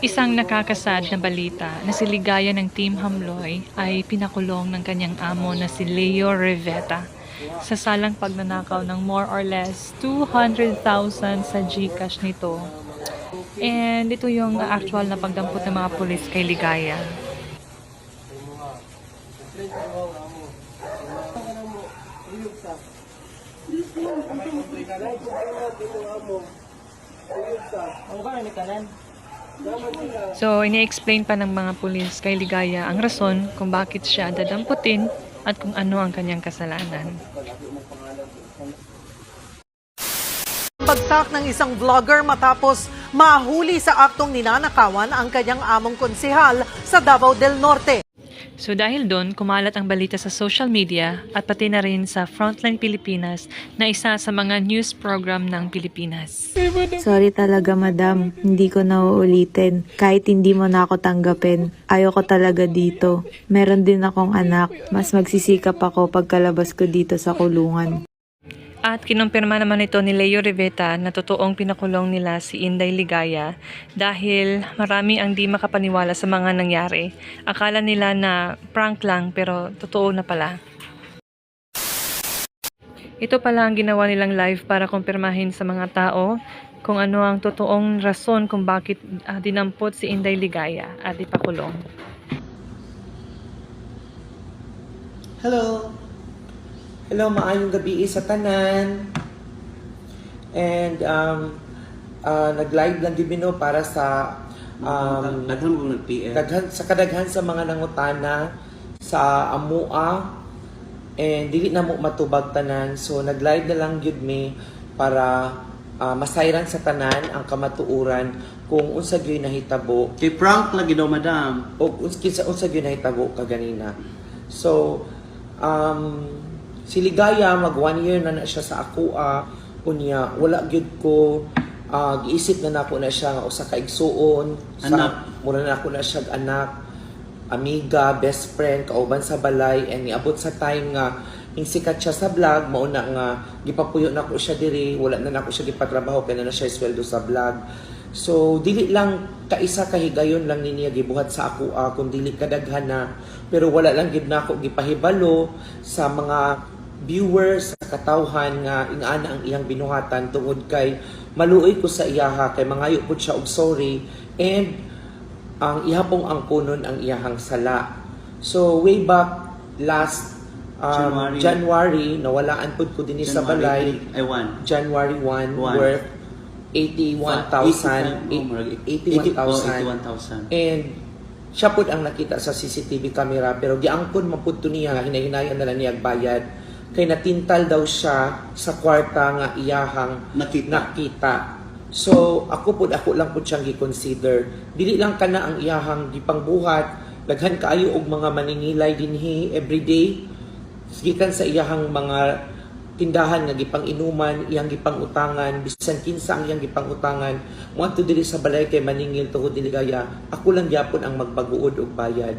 Isang nakakasad na balita na si Ligaya ng Team Hamloy ay pinakulong ng kanyang amo na si Leo Riveta sa salang pagnanakaw ng more or less 200,000 sa Gcash nito. And ito yung actual na pagdampot ng mga pulis kay Ligaya. So, ini-explain pa ng mga pulis kay Ligaya ang rason kung bakit siya dadamputin at kung ano ang kanyang kasalanan. Bagsak ng isang vlogger matapos mahuli sa aktong ninanakawan ang kanyang among konsehal sa Davao del Norte. So dahil doon, kumalat ang balita sa social media at pati na rin sa Frontline Pilipinas na isa sa mga news program ng Pilipinas. Sorry talaga, madam. Hindi ko na uulitin. Kahit hindi mo na ako tanggapin. Ayoko talaga dito. Meron din akong anak. Mas magsisikap ako pagkalabas ko dito sa kulungan. At kinumpirma naman ito ni Leo Riveta na totoong pinakulong nila si Inday Ligaya dahil marami ang di makapaniwala sa mga nangyari. Akala nila na prank lang pero totoo na pala. Ito pala ang ginawa nilang live para kumpirmahin sa mga tao kung ano ang totoong rason kung bakit ah, dinampot si Inday Ligaya at ipakulong. Hello. Hello, maayong gabi sa tanan. And um uh, nag-live lang gibino para sa um Daghan mo nag-PM. daghan sa kadaghan sa mga nangutana sa amua and dili na mo matubag tanan so nag-live na lang gyud mi para ah, masayran sa tanan ang kamatuuran kung unsa gyud nahitabo Kay prank lagi daw, madam. o uns- kinsa unsa gyud nahitabo kaganina. So um si Ligaya mag one year na na siya sa akoa unya wala gyud ko ah, giisip na nako na siya nga usa ka igsuon. Sa Anak. mura na ako na siya anak amiga, best friend, kauban sa balay, and niabot sa time nga ning sikat siya sa vlog, mauna nga gipapuyo na ko siya diri, wala na nako siya gipatrabaho kaya na na siya sweldo sa vlog. So dili lang kaisa kahigayon lang ni niya gibuhat sa ako ah, kung dili kadaghan na. Pero wala lang gid nako gipahibalo sa mga viewers sa katawhan nga ingana ang iyang binuhatan tungod kay maluoy ko sa iyaha kay mangayo pud siya og sorry and ang ihapong ang kunon ang iyahang sala. So way back last um, January. January, nawalaan pud ko dinhi sa balay want. January 1 One. worth 81,000 81,000 81,000. and siya pud ang nakita sa CCTV camera pero giangkon man pud to niya hinahinayan na lang niya bayad kay natintal daw siya sa kwarta nga iyahang Nakita. nakita. So ako pud ako lang pud siyang gi-consider. Dili lang kana ang iyahang gipangbuhat, daghan kaayo og mga maningilay dinhi everyday. Gikan sa iyahang mga tindahan nga gipang inuman, iyang gipang utangan, bisan kinsa ang iyang gipang utangan, mo diri sa balay kay maningil tuhod dili gaya. Ako lang gyapon ang magbaguod og bayad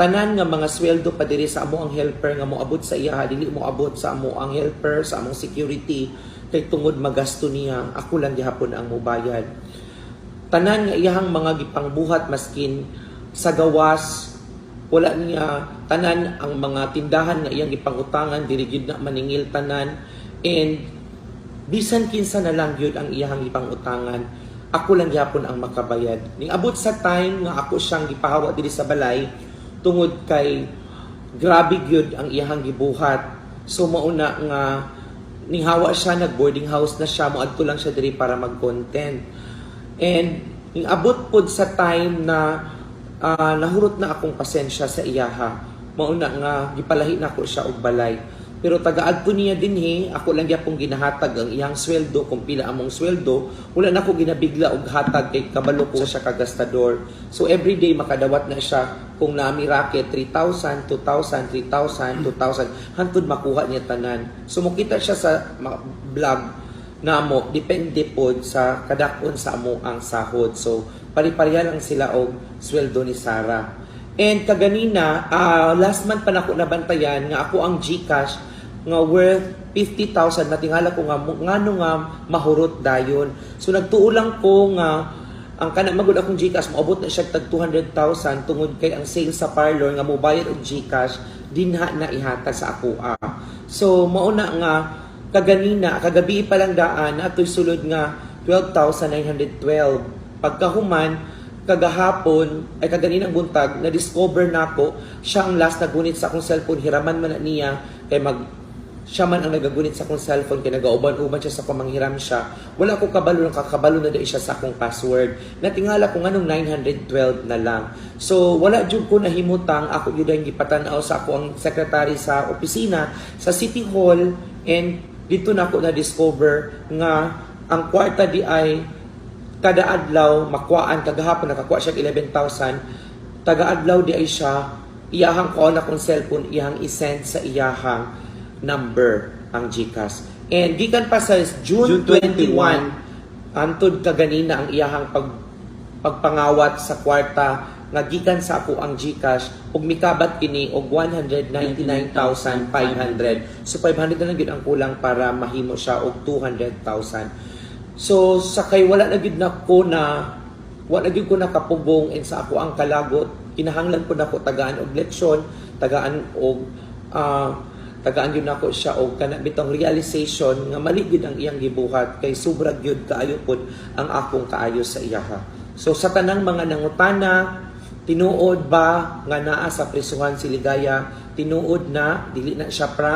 tanan nga mga sweldo pa diri sa amo ang helper nga moabot sa iya. Dili mo abot sa amo ang helper sa among security. Kay tungod magasto niya ako lang gihapon ang mobayad tanan nga iyahang mga gipangbuhat maskin sa gawas wala niya. Tanan ang mga tindahan nga iyang gipangutangan diri gyud na maningil tanan. And bisan kinsa na lang gyud ang iyahang gipangutangan. Ako lang gyapon ang makabayad. Ning abot sa time nga ako siyang gipahawa diri sa balay tungod kay grabe gyud ang iyahang gibuhat. So mauna nga ning hawa siya nag boarding house na siya moadto lang siya diri para mag-content. And ning abot pod sa time na ah, nahurot na akong pasensya sa iyaha. Mauna nga gipalahi na ko siya og balay pero tagaad ko niya dinhi ako lang gyapon ginahatag ang iyang sweldo kung pila among sweldo wala na ko ginabigla og hatag kay kabalo ko siya kagastador so everyday makadawat na siya. Kung nami racket 3,000 2,000 3,000 2,000 hantod makuha niya tanan. So mukita siya sa vlog namo depende pod sa kadakon sa amo ang sahod. So pari-pareha lang sila og sweldo ni Sarah. And kaganina ah, last month pa nako nabantayan nga ako ang GCash nga worth 50,000 natingala ko nga ngano nga mahurot dayon. So nagtuo lang ko nga ang kana magud akong GCash maabot na siya tag 200,000 tungod kay ang sales sa parlor nga mobayad og GCash dinha na ihatag sa ako. ah. So mauna nga kaganina kagabi pa lang daan atoy sulod nga 12,912 pagkahuman kagahapon ay kaganinang buntag na discover nako siya ang last nagunit sa akong cellphone hiraman man na niya kay mag siya man ang nagagunit sa akong cellphone kay nagauban-uban siya sa pamanghiram siya. Wala ko kabalo ng kakabalo na dai siya sa akong password. Natingala ko nganong 912 na lang. So wala jud ko nahimutang. Ako gyud ang gipatan-aw sa ako secretary sa opisina sa City Hall. And dito na ako na discover nga ang kwarta di ay kada adlaw makuhaan kagahapon nakakuha siya og 11,000 taga adlaw di ay siya iyahang ko na kong cellphone iyahang isend sa iyahang number ang GCash. And gikan pa sa June, June 21 21, antod kaganina ang iyahang pag pagpangawat sa kwarta nga gikan sa ako ang GCash ug mikabat kini og 199,500 so 500 na lang gyud ang kulang para mahimo siya og 200,000 So sakay wala na gid na ko na wala gid ko nakapubong and sa ako ang kalagot kinahanglan ko nako tagaan og leksyon tagaan og ah, tagaan yun nako siya og kana bitong realization nga mali gid ang iyang gibuhat kay sobra gyud kaayo pod ang akong kaayo sa iyaha so sa tanang mga nangutana tinuod ba nga naa sa prisuhan si Ligaya? Tinuod na dili na siya prank